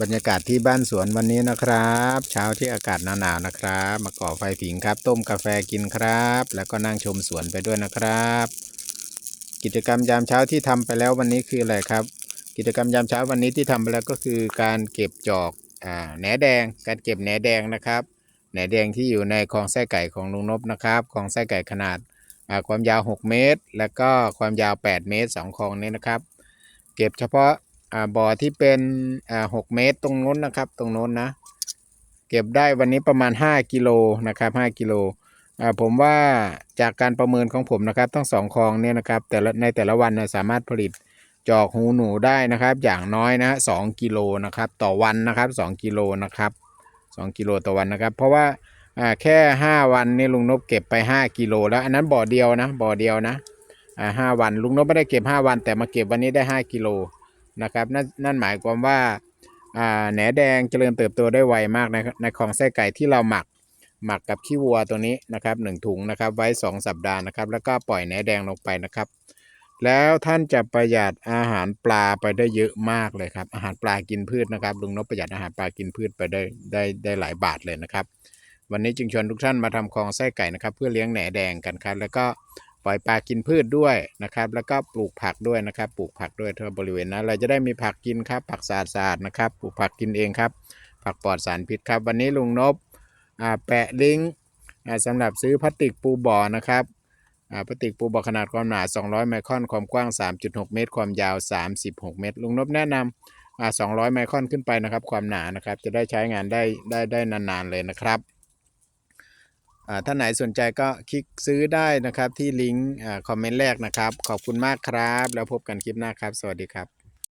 บรรยากาศที่บ้านสวนวันนี้นะครับ เช้าที่อากาศหนาวๆนะครับ มาก่อไฟผิงครับ ต้มกาแฟกินครับ แล้วก็นั่งชมสวนไปด้วยนะครับ กิจกรรมยามเช้าที่ทำไปแล้ววันนี้คืออะไรครับ กิจกรรมยามเช้าวันนี้ที่ทำไปแล้วก็คือการเก็บจอกอ่าแหนแดง การเก็บแหนแดงนะครับแหนแดงที่อยู่ในคลองไส้ไก่ของลุงนบนะครับคลองไส้ไก่ขนาดอ่าความยาว 6 เมตร แล้วก็ความยาว 8 เมตรสองคลองนี้นะครับ เก็บเฉพาะ อ่าบ่อที่เป็นอ่า6เมตรตรงนู้นนะครับ ตรงนู้นนะ เก็บได้วันนี้ประมาณ5กิโลนะครับ5กิโลอ่าผมว่าจากการประเมินของผมนะครับทั้งสองคลองเนี่ยนะครับ แต่ละในแต่ละวันนะสามารถผลิตจอกหูหนูได้นะครับ อย่างน้อยนะสองกิโลนะครับ ต่อวันนะครับ2กิโลนะครับ2กิโลต่อวันนะครับ เพราะว่าอ่าแค่5วันนี่ลุงนบเก็บไป5กิโลแล้วอันนั้นบ่อเดียวนะบ่อเดียวนะอ่าห้าวันลุงนบไม่ได้เก็บ5วัน แต่มาเก็บวันนี้ได้5กิโล นะครับนั่นนั่นหมายความว่าแหนแดงเจริญเติบโตได้ไวมากในในของไส้ไก่ที่เราหมักหมักกับขี้วัวตัวนี้นะครับหนึ่งถุงนะครับไว้ 2 สัปดาห์นะครับ แล้วก็ปล่อยแหนแดงลงไปนะครับ แล้วท่านจะประหยัดอาหารปลาไปได้เยอะมากเลยครับ อาหารปลากินพืชนะครับลุงนพประหยัดอาหารปลากินพืชไปได้ได้ได้หลายบาทเลยนะครับ วันนี้จึงชวนทุกท่านมาทำคลองไส้ไก่นะครับ เพื่อเลี้ยงแหนแดงกันครับแล้วก็ ปล่อยปลากินพืชด้วยนะครับ แล้วก็ปลูกผักด้วยนะครับ ปลูกผักด้วยทั่วบริเวณนั้นเราจะได้มีผักกินครับ ผักสะอาดๆนะครับ ปลูกผักกินเองครับ ผักปลอดสารพิษครับ วันนี้ลุงนพอ่าแปะลิงก์สำหรับซื้อพลาสติกปูบ่อนะครับพลาสติกปูบ่อขนาดความหนา 200 ไมครอน ความกว้าง 3.6 เมตร ความยาว 36 เมตร ลุงนพแนะนำอ่า200 ไมครอนขึ้นไปนะครับ ความหนานะครับ จะได้ใช้งานได้ได้ได้นานๆเลยนะครับ ท่านไหนสนใจก็คลิกซื้อได้นะครับที่ลิงก์คอมเมนต์แรกนะครับ ขอบคุณมากครับ แล้วพบกันคลิปหน้าครับ สวัสดีครับ